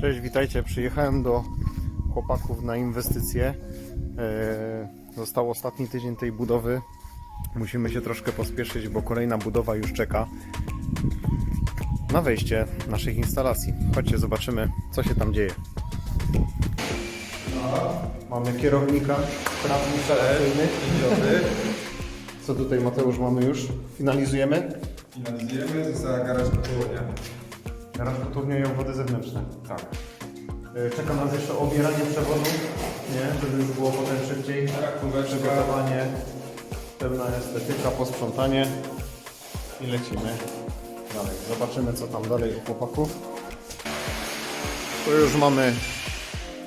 Cześć, witajcie. Przyjechałem do chłopaków na inwestycje. E, Został ostatni tydzień tej budowy. Musimy się troszkę pospieszyć, bo kolejna budowa już czeka na wejście naszych instalacji. Chodźcie, zobaczymy, co się tam dzieje. Mamy kierownika, prawnik instalacyjny. Co tutaj Mateusz mamy już? Finalizujemy? Finalizujemy, została garaż kotłownia. Teraz gotownie i wody zewnętrzne. Tak. E, Czeka nas jeszcze obieranie przewodu, nie? Żeby już było potem szybciej. Rakóweczka. Przygotowanie, pełna estetyka, posprzątanie i lecimy dalej. Zobaczymy co tam dalej u chłopaków. Tu już mamy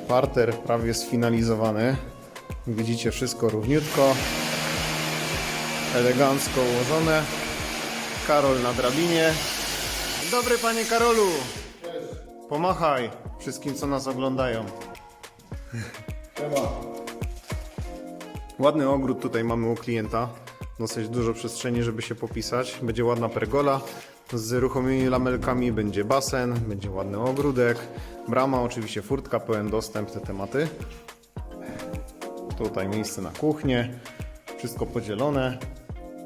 parter prawie sfinalizowany. Widzicie wszystko równiutko, elegancko ułożone. Karol na drabinie. Dobry panie Karolu. Pomachaj wszystkim co nas oglądają. Ładny ogród tutaj mamy u klienta. Dosyć dużo przestrzeni, żeby się popisać. Będzie ładna pergola z ruchomymi lamelkami, będzie basen, będzie ładny ogródek, brama, oczywiście furtka, pełen dostęp, te tematy. Tutaj miejsce na kuchnię, wszystko podzielone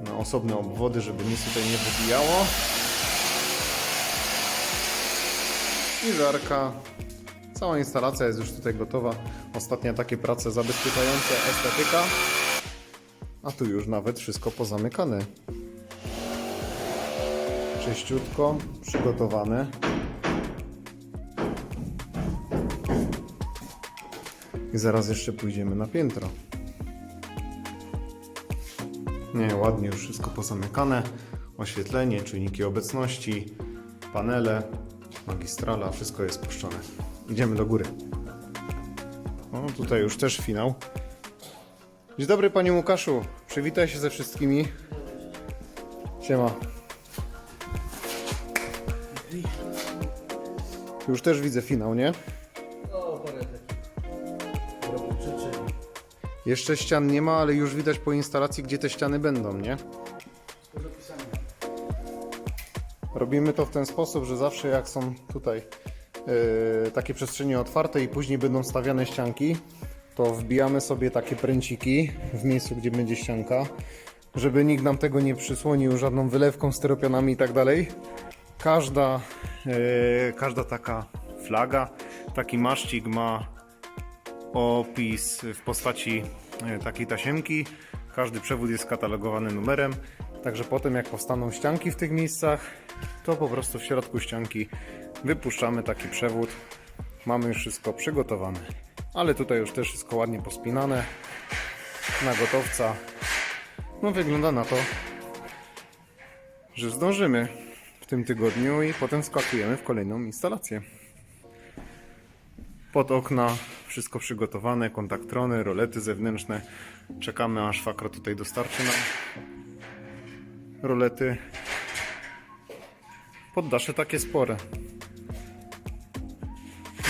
na osobne obwody, żeby nic tutaj nie wybijało. I żarka. Cała instalacja jest już tutaj gotowa. Ostatnie takie prace zabezpieczające estetyka. A tu już nawet wszystko pozamykane. Czyściutko, przygotowane. I zaraz jeszcze pójdziemy na piętro. Nie, ładnie już wszystko pozamykane. Oświetlenie, czujniki obecności, panele, magistrala, wszystko jest puszczone. Idziemy do góry. O, tutaj już też finał. Dzień dobry panie Łukaszu. Przywitaj się ze wszystkimi. Siema. Już też widzę finał, nie? Jeszcze ścian nie ma, ale już widać po instalacji, gdzie te ściany będą, nie? Robimy to w ten sposób, że zawsze jak są tutaj yy, takie przestrzenie otwarte i później będą stawiane ścianki, to wbijamy sobie takie pręciki w miejscu, gdzie będzie ścianka, żeby nikt nam tego nie przysłonił żadną wylewką, styropionami i tak dalej. Każda, yy, każda taka flaga, taki maszcik ma opis w postaci e, takiej tasiemki. Każdy przewód jest skatalogowany numerem, także potem jak powstaną ścianki w tych miejscach, to po prostu w środku ścianki wypuszczamy taki przewód. Mamy już wszystko przygotowane. Ale tutaj już też wszystko ładnie pospinane na gotowca. No wygląda na to, że zdążymy w tym tygodniu i potem skakujemy w kolejną instalację pod okna, wszystko przygotowane, kontaktrony, rolety zewnętrzne. Czekamy aż Fakro tutaj dostarczy nam rolety. Poddasze takie spore.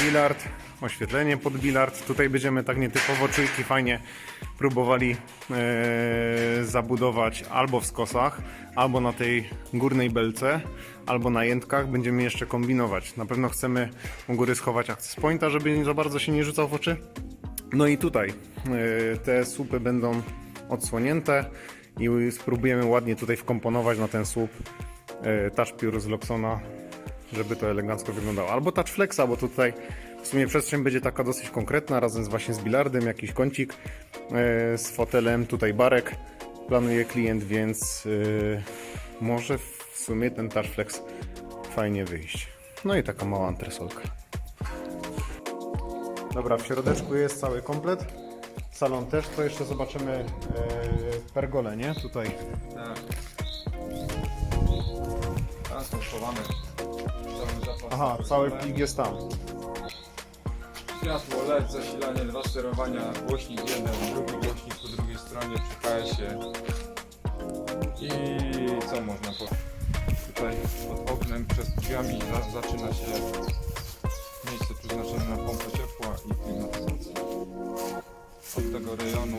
Bilard, oświetlenie pod bilard. Tutaj będziemy tak nietypowo czujki fajnie próbowali e, zabudować albo w skosach, albo na tej górnej belce, albo na jętkach. Będziemy jeszcze kombinować. Na pewno chcemy u góry schować access pointa, żeby za bardzo się nie rzucał w oczy. No i tutaj e, te słupy będą odsłonięte i spróbujemy ładnie tutaj wkomponować na ten słup touch piór z Loxona, żeby to elegancko wyglądało. Albo touch flexa, bo tutaj w sumie przestrzeń będzie taka dosyć konkretna, razem z właśnie z bilardem, jakiś kącik e, z fotelem, tutaj barek planuje klient, więc e, może w sumie ten touch flex fajnie wyjść. No i taka mała antresolka. Dobra, w środeczku jest cały komplet. Salon też, to jeszcze zobaczymy e, pergolę, nie? Tutaj. Tak. Tam są schowane. Cały zapas. Aha, cały plik jest tam. Światło, LED, zasilanie, dwa sterowania, głośnik jeden, drugi głośnik po drugiej stronie przy KS-ie. I co można powiedzieć? Tutaj pod oknem, przed drzwiami za, zaczyna się miejsce przeznaczone na pompę ciepła i klimatyzację. Od tego rejonu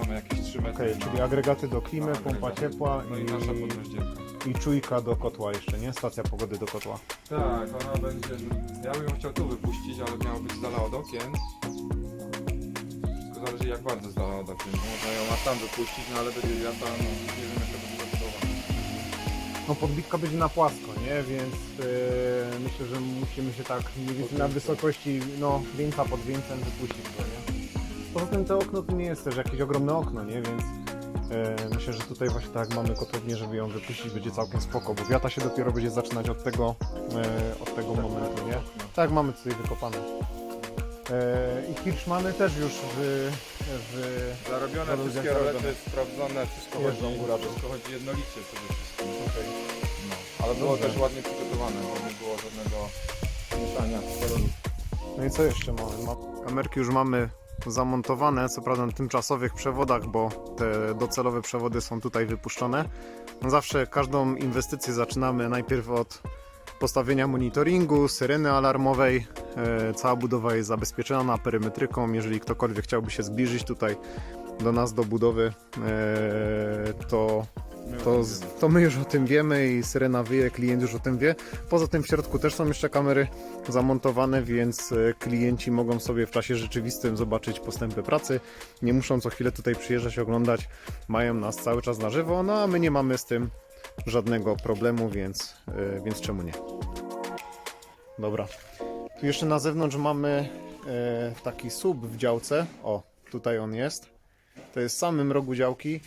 mamy jakieś 3 metry. Okej, na- czyli agregaty do klimy, pompa ciepła No i i nasza podrozdzielka. I czujka do kotła jeszcze, nie? Stacja pogody do kotła. Tak, ona będzie. Ja bym ją chciał tu wypuścić, ale miało być z dala od okien. Wszystko zależy jak bardzo z dala od okien. Można ją na tam wypuścić, no ale będzie wiata, no nie wiem jak to będzie. No podbitka będzie na płasko, nie? Więc yy, myślę, że musimy się tak mniej więcej na wysokości, no, wieńca pod wieńcem wypuścić go, nie? Poza tym to okno to nie jest też jakieś ogromne okno, nie? Więc myślę, że tutaj właśnie tak mamy kotownię, żeby ją wypuścić, będzie całkiem spoko, bo wiata się dopiero będzie zaczynać od tego, yy, od tego momentu, nie? Tak, mamy tutaj wykopane. Yy, I Hirschmany też już w, w Zarobione Zarobione, wszystkie rolety, sprawdzone, wszystko Jeżdżą chodzi, góra wszystko chodzi jednolicie przede wszystkim. No. Ale było Dobrze. też ładnie przygotowane, bo nie było żadnego mieszania kolorów. No i co jeszcze mamy? Ma- Kamerki już mamy zamontowane, co prawda na tymczasowych przewodach, bo te docelowe przewody są tutaj wypuszczone. Zawsze każdą inwestycję zaczynamy najpierw od postawienia monitoringu, syreny alarmowej. E, cała budowa jest zabezpieczona perymetryką. Jeżeli ktokolwiek chciałby się zbliżyć tutaj do nas, do budowy, e, to to, to my już o tym wiemy i syrena wyje, klient już o tym wie. Poza tym w środku też są jeszcze kamery zamontowane, więc e, klienci mogą sobie w czasie rzeczywistym zobaczyć postępy pracy. Nie muszą co chwilę tutaj przyjeżdżać, oglądać. Mają nas cały czas na żywo, no a my nie mamy z tym żadnego problemu, więc, e, więc czemu nie? Dobra. Tu jeszcze na zewnątrz mamy e, taki sub w działce. O, tutaj on jest. To jest w samym rogu działki.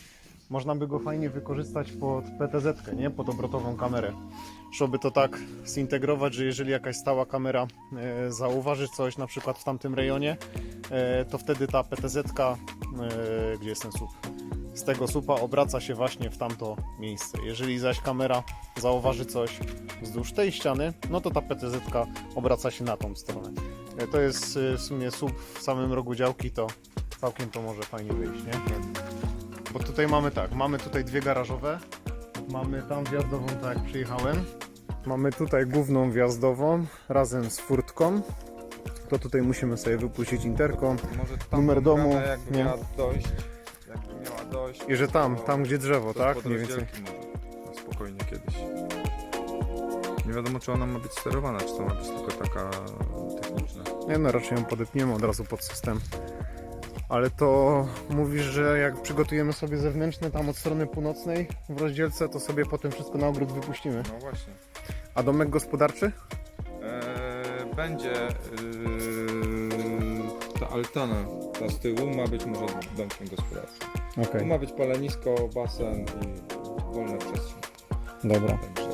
Można by go fajnie wykorzystać pod PTZ, nie? Pod obrotową kamerę. Trzeba by to tak zintegrować, że jeżeli jakaś stała kamera e, zauważy coś na przykład w tamtym rejonie, e, to wtedy ta PTZ, e, gdzie jest ten słup, z tego słupa obraca się właśnie w tamto miejsce. Jeżeli zaś kamera zauważy coś wzdłuż tej ściany, no to ta PTZ obraca się na tą stronę. E, To jest e, w sumie słup w samym rogu działki, to całkiem to może fajnie wyjść, nie? Bo tutaj mamy tak, mamy tutaj dwie garażowe, mamy tam wjazdową, tak jak przyjechałem. Mamy tutaj główną wjazdową razem z furtką. To tutaj musimy sobie wypuścić interkom. Może tam Numer domu, jakby nie? miała dojść, jakby miała dojść. I że tam, to- tam gdzie drzewo, to tak? pod Mniej więcej. rozdzielki może, spokojnie kiedyś. Nie wiadomo czy ona ma być sterowana, czy to ma być tylko taka techniczna. Nie no, raczej ją podepniemy od razu pod system. Ale to mówisz, że jak przygotujemy sobie zewnętrzne tam od strony północnej w rozdzielce, to sobie potem wszystko na ogród wypuścimy. No właśnie. A domek gospodarczy? Eee, będzie eee, ta altana, ta z tyłu ma być może domkiem gospodarczym. Okej, Tu ma być palenisko, basen i wolna przestrzeń. dobra. Także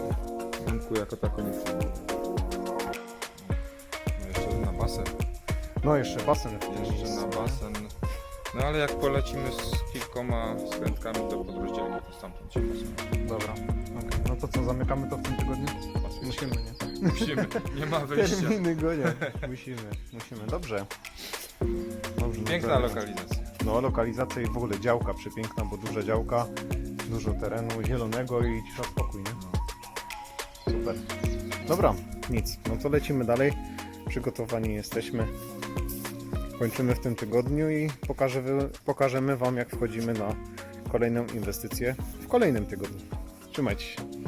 domku jako tako nie. No jeszcze na basen. No jeszcze basen. Jeszcze na basen. No ale jak polecimy z kilkoma skrętkami do podrozdzielki, to stamtąd się. Dobra. okej. No to co, zamykamy to w tym tygodniu? Musimy, nie? Musimy, nie ma wyjścia. Terminy gonia. Musimy, musimy. Dobrze. Dobrze no Piękna to- lokalizacja. No, lokalizacja i w ogóle działka przepiękna, bo duża działka, dużo terenu zielonego i cisza spokój, nie? Super. Dobra, nic. No to lecimy dalej. Przygotowani jesteśmy. Kończymy w tym tygodniu i pokażemy, Wam, jak wchodzimy na kolejną inwestycję w kolejnym tygodniu. Trzymajcie się.